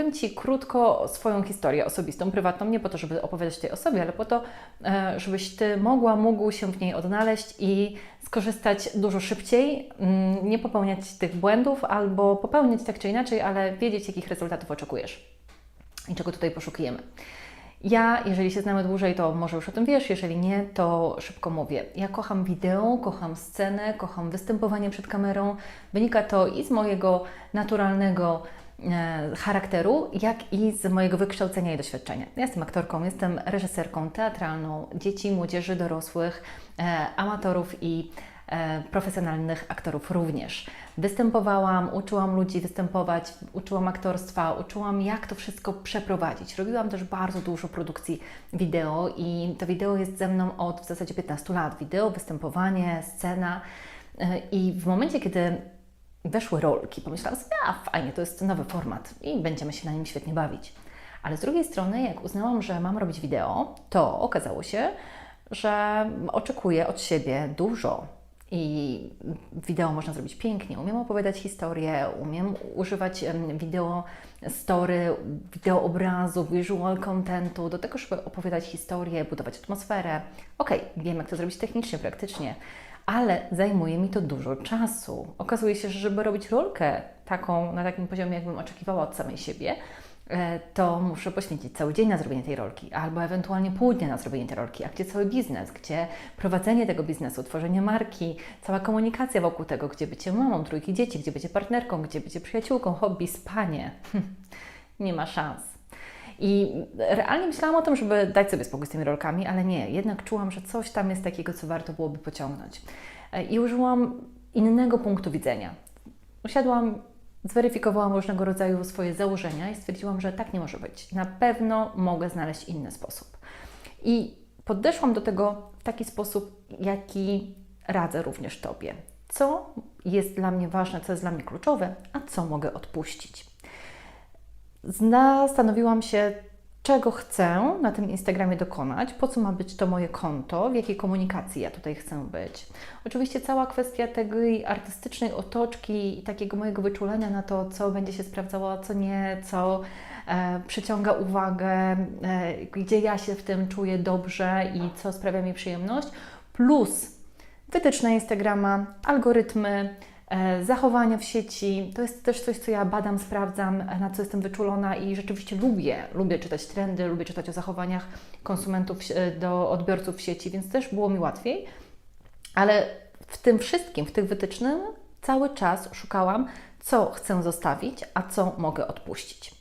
opowiem Ci krótko swoją historię osobistą, prywatną, nie po to, żeby opowiadać tej osobie, ale po to, e, żebyś Ty mogła, mógł się w niej odnaleźć i skorzystać dużo szybciej, mm, nie popełniać tych błędów albo popełniać tak czy inaczej, ale wiedzieć, jakich rezultatów oczekujesz i czego tutaj poszukujemy. Ja, jeżeli się znamy dłużej, to może już o tym wiesz, jeżeli nie, to szybko mówię. Ja kocham wideo, kocham scenę, kocham występowanie przed kamerą. Wynika to i z mojego naturalnego charakteru, jak i z mojego wykształcenia i doświadczenia. Ja jestem aktorką, jestem reżyserką teatralną dzieci, młodzieży, dorosłych, e, amatorów i e, profesjonalnych aktorów również. Występowałam, uczyłam ludzi występować, uczyłam aktorstwa, uczyłam jak to wszystko przeprowadzić. Robiłam też bardzo dużo produkcji wideo i to wideo jest ze mną od w zasadzie 15 lat. Wideo, występowanie, scena E, i w momencie, kiedy weszły rolki, pomyślałam sobie, a fajnie, to jest nowy format i będziemy się na nim świetnie bawić. Ale z drugiej strony, jak uznałam, że mam robić wideo, to okazało się, że oczekuję od siebie dużo. I wideo można zrobić pięknie. Umiem opowiadać historię, umiem używać wideo story, wideo obrazu, visual contentu do tego, żeby opowiadać historię, budować atmosferę. Okej, wiem jak to zrobić technicznie, praktycznie, ale zajmuje mi to dużo czasu. Okazuje się, że żeby robić rolkę taką, na takim poziomie, jakbym oczekiwała od samej siebie, e, to muszę poświęcić cały dzień na zrobienie tej rolki, albo ewentualnie pół dnia na zrobienie tej rolki. A gdzie cały biznes, gdzie prowadzenie tego biznesu, tworzenie marki, cała komunikacja wokół tego, gdzie bycie mamą trójki dzieci, gdzie bycie partnerką, gdzie bycie przyjaciółką, hobby, spanie. Nie ma szans. I realnie myślałam o tym, żeby dać sobie spokój z tymi rolkami, ale nie. Jednak czułam, że coś tam jest takiego, co warto byłoby pociągnąć. I użyłam innego punktu widzenia. Usiadłam, zweryfikowałam różnego rodzaju swoje założenia i stwierdziłam, że tak nie może być. Na pewno mogę znaleźć inny sposób. I podeszłam do tego w taki sposób, jaki radzę również Tobie. Co jest dla mnie ważne, co jest dla mnie kluczowe, a co mogę odpuścić. Zastanowiłam się, czego chcę na tym Instagramie dokonać, po co ma być to moje konto, w jakiej komunikacji ja tutaj chcę być. Oczywiście cała kwestia tej artystycznej otoczki i takiego mojego wyczulenia na to, co będzie się sprawdzało, a co nie, co e, przyciąga uwagę, e, gdzie ja się w tym czuję dobrze i co sprawia mi przyjemność, plus wytyczne Instagrama, algorytmy, zachowania w sieci. To jest też coś, co ja badam, sprawdzam, e, na co jestem wyczulona i rzeczywiście lubię. Lubię czytać trendy, lubię czytać o zachowaniach konsumentów e, do odbiorców w sieci, więc też było mi łatwiej. Ale w tym wszystkim, w tych wytycznych, cały czas szukałam, co chcę zostawić, a co mogę odpuścić.